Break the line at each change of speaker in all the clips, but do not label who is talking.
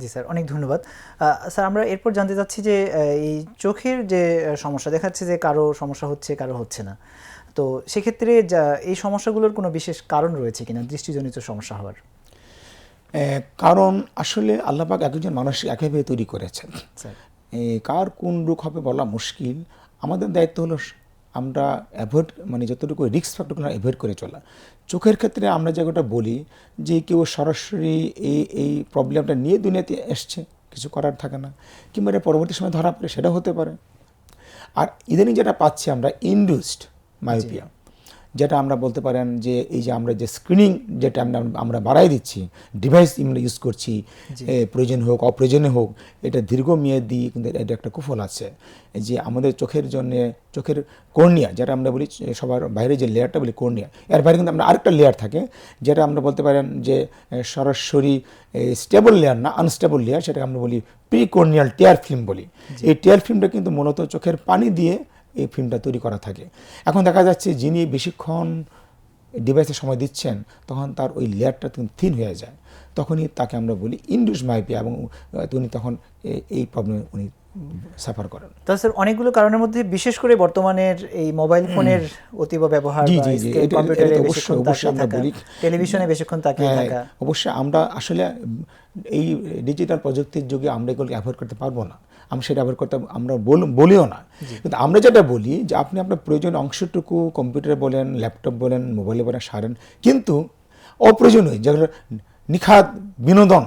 জি sir অনেক ধন্যবাদ। Sir আমরা এরপর জানতে চাচ্ছি যে এই চোখের যে সমস্যা দেখাচ্ছে যে কারও সমস্যা হচ্ছে কারও হচ্ছে না। তো সেক্ষেত্রে যা- এই সমস্যাগুলোর কোনো বিশেষ কারণ রয়েছে কিনা দৃষ্টিজনিত সমস্যা হওয়ার?
কারণ আসলে আল্লাপাক একজন মানুষ একইভাবে তৈরি করেছেন। কার কোন রোগ হবে বলা মুশকিল। আমাদের দায়িত্ব হলো আমরা অ্যাভয়েড মানে যতটুকু রিস্ক ফ্যাক্টরগুলো অ্যাভয়েড করে চলা। চোখের ক্ষেত্রে আমরা যেটা বলি, যে কেউ সরাসরি এই এই প্রবলেমটা নিয়ে দুনিয়াতে এসছে, কিছু করার থাকে না। কিংবা এটা পরবর্তী সময় ধরা পড়ে সেটা হতে পারে। আর ইদানিং যেটা পাচ্ছি আমরা ইনডিউসড মায়োপিয়া যেটা আমরা বলতে পারেন যে এই যে আমরা যে স্ক্রিনিং যেটা আমরা আমরা বাড়াই দিচ্ছি ডিভাইস আমরা ইউজ করছি প্রয়োজন হোক অপ্রয়োজনে হোক এটা দীর্ঘমেয়াদী কিন্তু এটা একটা কুফল আছে। যে আমাদের চোখের জন্য চোখের কর্নিয়া যেটা আমরা বলি সবার বাইরে যে লেয়ারটা বলি কর্নিয়া এর বাইরে কিন্তু আমরা আরেকটা লেয়ার থাকে যেটা আমরা বলতে পারেন যে সরাসরি স্টেবল লেয়ার না আনস্টেবল লেয়ার সেটাকে আমরা বলি প্রি কর্নিয়াল টিয়ার ফিল্ম বলি এই টিয়ার ফিল্মটা কিন্তু মূলত চোখের পানি দিয়ে এই ফিল্মটা তৈরি করা থাকে। এখন দেখা যাচ্ছে যিনি বেশিক্ষণ ডিভাইসে সময় দিচ্ছেন, তখন তার ওই লেয়ারটা থিন হয়ে যায়। তখনই তাকে আমরা বলি ইন্ডুস মাইপিয়া এবং তিনি তখন এই প্রবলেমে উনি সাফার করেন।
তাহলে স্যার অনেকগুলো কারণের মধ্যে বিশেষ করে বর্তমানের এই মোবাইল ফোনের অতীব ব্যবহার
জি, জি, জি,
কম্পিউটারে
তো অবশ্যই- অবশ্যই আমরা বলি।
টেলিভিশনে বেশিক্ষণ তাকিয়ে
হ্যাঁ,
থাকা।
অবশ্যই আমরা আসলে এই ডিজিটাল প্রযুক্তির যুগে আমরা এগুলোকে অ্যাভয়েড করতে পারব না। আমি সেটা অ্যাভয়েড করতে আমরা বলিও না। কিন্তু আমরা যেটা বলি যে আপনি আপনার প্রয়োজন অংশটুকু কম্পিউটারে বলেন ল্যাপটপ বলেন মোবাইলে বলেন সারেন। কিন্তু অপ্রয়োজনীয় যেগুলো নিখাত বিনোদন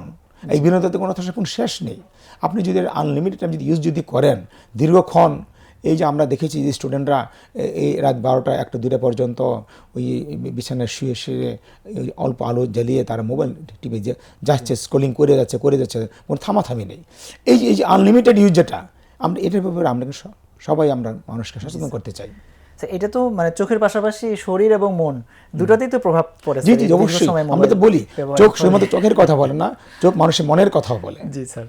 এই বিনোদনের কোনো আসলে কোনো শেষ নেই। আপনি যদি আনলিমিটেড টাইম যদি ইউজ যদি করেন দীর্ঘক্ষণ এই যে আমরা দেখেছি যে স্টুডেন্টরা এই রাত বারোটা একটা দুটা পর্যন্ত ওই বিছানায় শুয়ে শুয়ে ওই অল্প আলো জ্বালিয়ে তারা মোবাইল টিপে যে যাচ্ছে স্ক্রলিং করে যাচ্ছে করে যাচ্ছে কোনো থামাথামি নেই। এই যে এই যে আনলিমিটেড ইউজ যেটা আমরা এটার ব্যাপারে আমরা সবাই আমরা মানুষকে সচেতন করতে চাই।
এটা তো মানে চোখের পাশাপাশি শরীর এবং মন দুটাতেই তো প্রভাব পড়ে
জি জি অবশ্যই।
সময়
আমরা তো বলি চোখ শুধুমাত্র চোখের কথা বলে না চোখ মানুষের মনের কথাও বলে।
জি স্যার।